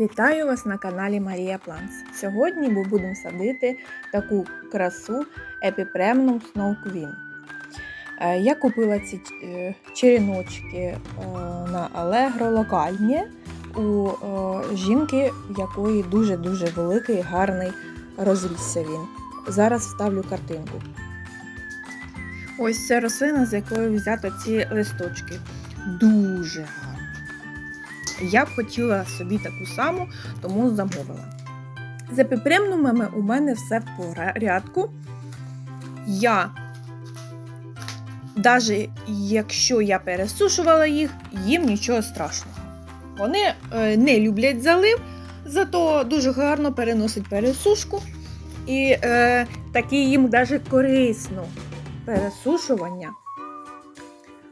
Вітаю вас на каналі Марія Планс. Сьогодні ми будемо садити таку красу епіпремнум Snow Queen. Е, Я купила ці е, череночки е, на Allegro локальні у жінки, в якої дуже-дуже великий гарний розрісся він. Зараз вставлю картинку. Ось це рослина, з якої взято ці листочки. Дуже гарно. Я б хотіла собі таку саму, тому замовила. З епіпремнумами у мене все в порядку. Я, навіть якщо я пересушувала їх, їм нічого страшного. Вони е, не люблять залив, зато дуже гарно переносять пересушку. І е, таке їм навіть корисно пересушування.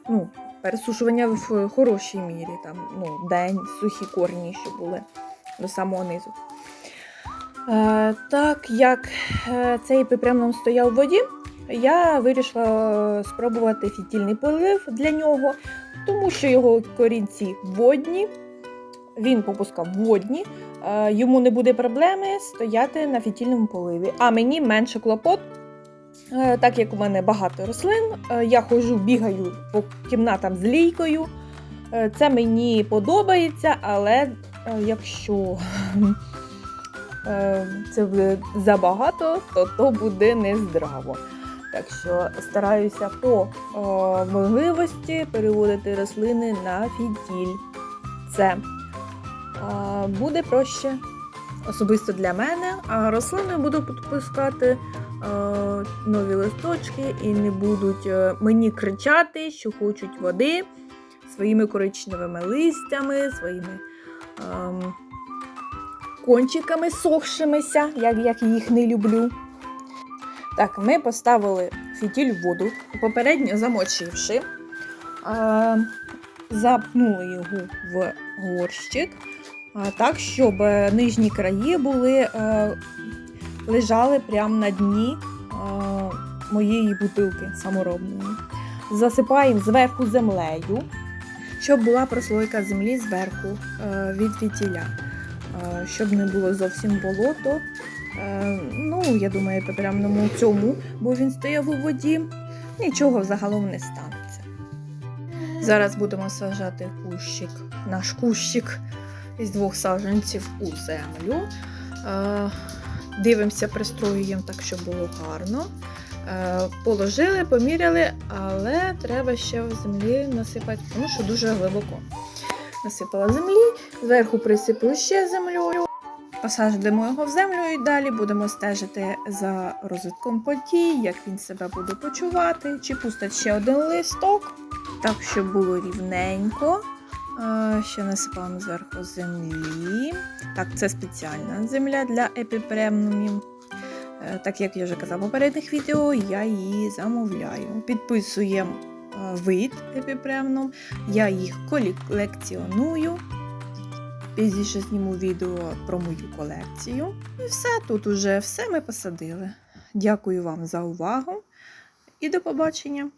Ну, пересушування в хорошій мірі, там, ну, день, сухі корні, що були до самого низу. Е, так як е, цей епіпремном стояв в воді, я вирішила спробувати фітільний полив для нього, тому що його корінці водні, він попускав водні, е, йому не буде проблеми стояти на фітільному поливі, а мені менше клопот. Е, Так як у мене багато рослин, е, я ходжу, бігаю по кімнатам з лійкою. Це мені подобається, але якщо це буде забагато, то то буде нездраво. Так що стараюся по можливості переводити рослини на фітіль. Це буде проще особисто для мене, а рослини буду підпускати е, нові листочки і не будуть е, мені кричати, що хочуть води своїми коричневими листями, своїми ем, кончиками сохшимися, як, як їх не люблю. Так, ми поставили фітіль в воду, попередньо замочивши, е, запнули його в горщик, так, щоб е, нижні краї були, е, лежали прямо на дні е, моєї бутилки саморобної. Засипаємо зверху землею, щоб була прослойка землі зверху від фітіля, е, щоб не було зовсім болото. Ну, я думаю, по прямому цьому, бо він стояв у воді, нічого загалом не станеться. Зараз будемо саджати кущик, наш кущик із двох саджанців у землю. Е, Дивимося, пристроюємо так, щоб було гарно. Е, Положили, поміряли, але треба ще в землі насипати, тому що дуже глибоко. Насипала землі, зверху присипали ще землею. Посаджуємо його в землю і далі будемо стежити за розвитком подій, як він себе буде почувати, чи пустить ще один листок, так, щоб було рівненько. Ще насипаємо зверху землі. Так, це спеціальна земля для епіпремнумів. Е, Так як я вже казала в попередніх відео, я її замовляю. Підписуємо е, вид епіпремнум, я їх колекціоную. Пізніше зніму відео про мою колекцію. І все, тут уже все ми посадили. Дякую вам за увагу і до побачення!